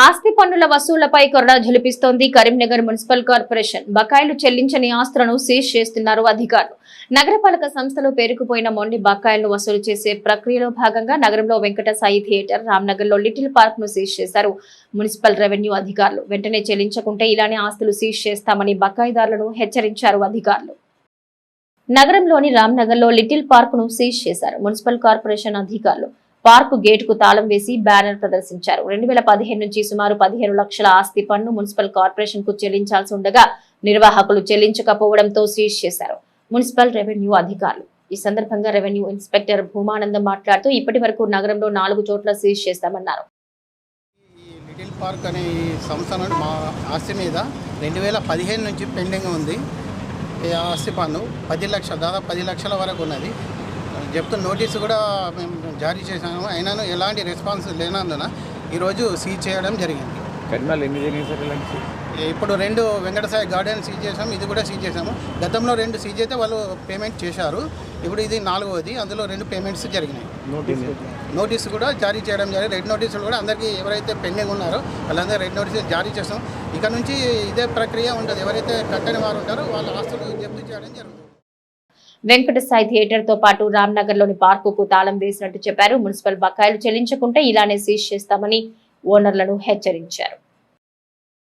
ఆస్తి పన్నుల వసూళ్ళపై కొరడా జలిపిస్తోంది కరీంనగర్ మున్సిపల్ కార్పొరేషన్ బకాయిలు చెల్లించని ఆస్తులను సీజ్ చేస్తున్నారు అధికారులు. నగరపాలక సంస్థలో పేరుకుపోయిన మొండి బకాయిలను వసూలు చేసే ప్రక్రియలో భాగంగా నగరంలో వెంకట సాయి థియేటర్ రామ్నగర్లో లిటిల్ పార్క్ను సీజ్ చేశారు మున్సిపల్ రెవెన్యూ అధికారులు. వెంటనే చెల్లించకుంటే ఇలానే ఆస్తులు సీజ్ చేస్తామని బకాయిదారులను హెచ్చరించారు అధికారులు. నగరంలోని రామ్నగర్లో లిటిల్ పార్క్ను సీజ్ చేశారు మున్సిపల్ కార్పొరేషన్ అధికారులు. పార్కు గేట్కు తాళం వేసి బ్యానర్ ప్రదర్శించారు. రెండు వేల పదిహేను నుంచి సుమారు పదిహేను లక్షల ఆస్తి పన్ను మున్సిపల్ కార్పొరేషన్కు చెల్లించాల్సి ఉండగా నిర్వాహకులు చెల్లించకపోవడంతో సీజ్ చేశారు. మున్సిపల్ రెవెన్యూ అధికారులు. ఈ సందర్భంగా రెవెన్యూ ఇన్స్పెక్టర్ భూమానందం మాట్లాడుతూ ఇప్పటి వరకు నగరంలో నాలుగు చోట్ల సీజ్ చేస్తామన్నారు. లిటిల్ పార్క్ అనే ఈ సంస్థ మా ఆస్తి మీద రెండు వేల పదిహేను నుంచి పెండింగ్ ఉంది. ఆస్తి పన్ను పది లక్షల దాదాపు పది లక్షల వరకు ఉన్నది. చెప్తున్న నోటీసు కూడా మేము జారీ చేశాము. అయినాను ఎలాంటి రెస్పాన్స్ లేనందున ఈరోజు సీజ్ చేయడం జరిగింది. కరీంనగర్ ఎన్ని జరిగింది సార్ ఇలాంటి ఇప్పుడు రెండు వెంకటసాయి గార్డెన్ సీజ్ చేసాము ఇది కూడా సీజ్ చేసాము గతంలో రెండు సీజ్ అయితే వాళ్ళు పేమెంట్ చేశారు. ఇప్పుడు ఇది నాలుగవది అందులో రెండు పేమెంట్స్ జరిగినాయి. నోటీస్ నోటీసు కూడా జారీ చేయడం జరిగింది. రెడ్ నోటీసులు కూడా అందరికీ ఎవరైతే పెండింగ్ ఉన్నారో వాళ్ళందరూ రెడ్ నోటీసులు జారీ చేస్తాం ఇక నుంచి ఇదే ప్రక్రియ ఉంటుంది ఎవరైతే కట్టని వారు ఉంటారో వాళ్ళ ఆస్తులు జప్తు చేయడం జరుగుతుంది. వెంకట సాయి థియేటర్తో పాటు రామ్నగర్లోని పార్కు కు తాళం వేసినట్టు చెప్పారు. మున్సిపల్ బకాయిలు చెల్లించకుంటే ఇలానే సీజ్ చేస్తామని ఓనర్లను హెచ్చరించారు.